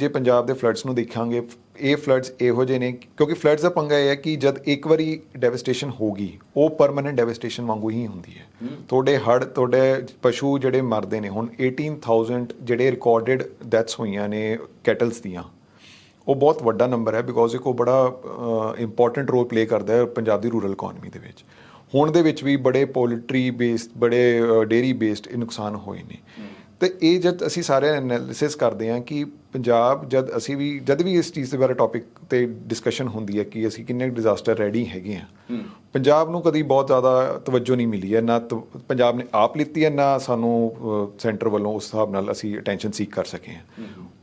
ਜੇ ਪੰਜਾਬ ਦੇ ਫਲੱਡਸ ਨੂੰ ਦੇਖਾਂਗੇ ਇਹ ਫਲੱਡਸ ਇਹੋ ਜਿਹੇ ਨੇ ਕਿਉਂਕਿ ਫਲੱਡਸ ਦਾ ਪੰਗਾ ਇਹ ਹੈ ਕਿ ਜਦ ਇੱਕ ਵਾਰੀ ਡੈਵਸਟੇਸ਼ਨ ਹੋ ਗਈ ਉਹ ਪਰਮਨੈਂਟ ਡੈਵਸਟੇਸ਼ਨ ਵਾਂਗੂ ਹੀ ਹੁੰਦੀ ਹੈ। ਤੁਹਾਡੇ ਹੜ ਤੁਹਾਡੇ ਪਸ਼ੂ ਜਿਹੜੇ ਮਰਦੇ ਨੇ ਹੁਣ 18000 ਜਿਹੜੇ ਰਿਕਾਰਡਡ ਡੈਥਸ ਹੋਈਆਂ ਨੇ ਕੈਟਲਸ ਦੀਆਂ ਉਹ ਬਹੁਤ ਵੱਡਾ ਨੰਬਰ ਹੈ ਬਿਕੋਜ਼ ਇਹ ਕੋ ਬੜਾ ਇੰਪੋਰਟੈਂਟ ਰੋਲ ਪਲੇ ਕਰਦਾ ਹੈ ਪੰਜਾਬ ਦੀ ਰੂਰਲ ਇਕਨੋਮੀ ਦੇ ਵਿੱਚ। ਹੁਣ ਦੇ ਵਿੱਚ ਵੀ ਬੜੇ ਪੋਲਟਰੀ ਬੇਸਡ ਬੜੇ ਡੇਰੀ ਬੇਸਡ ਇਹ ਨੁਕਸਾਨ ਹੋਏ ਨੇ। ਤੇ ਇਹ ਜਦ ਅਸੀਂ ਸਾਰੇ ਐਨਾਲਿਸਿਸ ਕਰਦੇ ਹਾਂ ਕਿ ਪੰਜਾਬ ਜਦ ਅਸੀਂ ਵੀ ਜਦ ਵੀ ਇਸ ਚੀਜ਼ ਦੇ ਬਾਰੇ ਟੌਪਿਕ ਤੇ ਡਿਸਕਸ਼ਨ ਹੁੰਦੀ ਹੈ ਕਿ ਅਸੀਂ ਕਿੰਨੇ ਡਿਜ਼ਾਸਟਰ ਰੈਡੀ ਹੈਗੇ ਆ ਪੰਜਾਬ ਨੂੰ ਕਦੀ ਬਹੁਤ ਜ਼ਿਆਦਾ ਤਵੱਜੋ ਨਹੀਂ ਮਿਲੀ ਹੈ ਨਾ ਪੰਜਾਬ ਨੇ ਆਪ ਲਿੱਤੀ ਹੈ ਨਾ ਸਾਨੂੰ ਸੈਂਟਰ ਵੱਲੋਂ ਉਸ ਹਿਸਾਬ ਨਾਲ ਅਸੀਂ ਅਟੈਂਸ਼ਨ ਸੀਕ ਕਰ ਸਕੇ ਹਾਂ।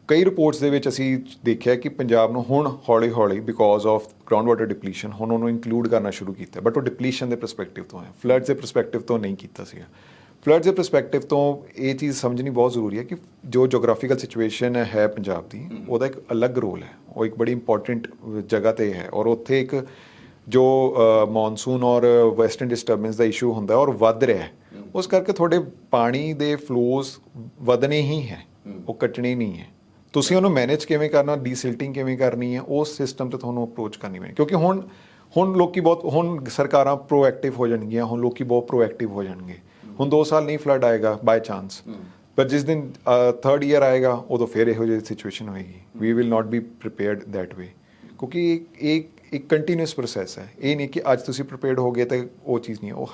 ਕਈ ਰਿਪੋਰਟਸ ਦੇ ਵਿੱਚ ਅਸੀਂ ਦੇਖਿਆ ਕਿ ਪੰਜਾਬ ਨੂੰ ਹੁਣ ਹੌਲੀ-ਹੌਲੀ because of ground water depletion ਹੁਣ ਉਹਨੂੰ ਇਨਕਲੂਡ ਕਰਨਾ ਸ਼ੁਰੂ ਕੀਤਾ ਬਟ ਉਹ ਡਿਪਲੀਸ਼ਨ ਦੇ ਪਰਸਪੈਕਟਿਵ ਤੋਂ ਹੈ ਫਲੱਡਸ ਦੇ ਪਰਸਪੈਕਟਿਵ ਤੋਂ ਨਹੀਂ ਕੀਤਾ ਸੀਗਾ। ਫਲੱਡਸ ਦੇ ਪਰਸਪੈਕਟਿਵ ਤੋਂ ਇਹ ਚੀਜ਼ ਸਮਝਣੀ ਬਹੁਤ ਜ਼ਰੂਰੀ ਹੈ ਕਿ ਜੋ ਜੀਓਗ੍ਰਾਫੀਕਲ ਸਿਚੁਏਸ਼ਨ ਹੈ ਪੰਜਾਬ ਦੀ ਉਹਦਾ ਇੱਕ ਅਲੱਗ ਰੋਲ ਹੈ। ਉਹ ਇੱਕ ਬੜੀ ਇੰਪੋਰਟੈਂਟ ਜਗ੍ਹਾ ਤੇ ਹੈ ਔਰ ਉੱਥੇ ਇੱਕ ਜੋ ਮੌਨਸੂਨ ਔਰ ਵੈਸਟਰਨ ਡਿਸਟਰਬੈਂਸ ਦਾ ਇਸ਼ੂ ਹੁੰਦਾ ਔਰ ਵੱਧ ਰਿਹਾ ਹੈ ਉਸ ਕਰਕੇ ਤੁਹਾਡੇ ਪਾਣੀ ਦੇ ਫਲੋਜ਼ ਵਧਣੇ ਹੀ ਹੈ ਉਹ ਕੱਟਣੇ ਨਹੀਂ ਹੈ। ਤੁਸੀਂ ਉਹਨੂੰ ਮੈਨੇਜ ਕਿਵੇਂ ਕਰਨਾ ਡੀਸਿਲਟਿੰਗ ਕਿਵੇਂ ਕਰਨੀ ਹੈ ਉਸ ਸਿਸਟਮ ਤੇ ਤੁਹਾਨੂੰ ਅਪਰੋਚ ਕਰਨੀ ਪੈਣੀ ਕਿਉਂਕਿ ਹੁਣ ਹੁਣ ਲੋਕੀ ਬਹੁਤ ਹੁਣ ਸਰਕਾਰਾਂ ਪ੍ਰੋਐਕਟਿਵ ਹੋ ਜਾਣਗੀਆਂ ਹੁਣ ਲੋਕੀ ਬਹੁਤ ਪ੍ਰੋਐਕਟਿਵ ਹੋ ਜਾਣਗੇ। ਹੁਣ 2 ਸਾਲ ਨਹੀਂ ਫਲੱਡ ਆਏਗਾ ਬਾਈ ਚਾਂਸ ਪਰ ਜਿਸ ਦਿਨ ਥਰਡ ਈਅਰ ਆਏਗਾ ਉਦੋਂ ਫਿਰ ਇਹੋ ਜਿਹੀ ਸਿਚੁਏਸ਼ਨ ਹੋਏਗੀ। We will not be prepared that way ਕਿਉਂਕਿ ਇੱਕ ਇੱਕ ਕੰਟੀਨਿਊਸ ਪ੍ਰੋਸੈਸ ਹੈ। ਇਹ ਨਹੀਂ ਕਿ ਅੱਜ ਤੁਸੀਂ ਪ੍ਰੀਪੇਅਰਡ ਹੋ ਗਏ ਤੇ ਉਹ ਚੀਜ਼ ਨਹੀਂ। ਉਹ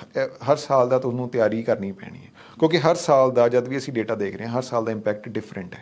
ਹਰ ਸਾਲ ਦਾ ਤੁਹਾਨੂੰ ਤਿਆਰੀ ਕਰਨੀ ਪੈਣੀ ਹੈ। ਕਿਉਂਕਿ ਹਰ ਸਾਲ ਦਾ ਜਦ ਵੀ ਅਸੀਂ ਡੇਟਾ ਦੇਖ ਰਹੇ ਹਾਂ ਹਰ ਸਾਲ ਦਾ ਇੰਪੈਕਟ ਡਿਫਰੈਂਟ ਹੈ।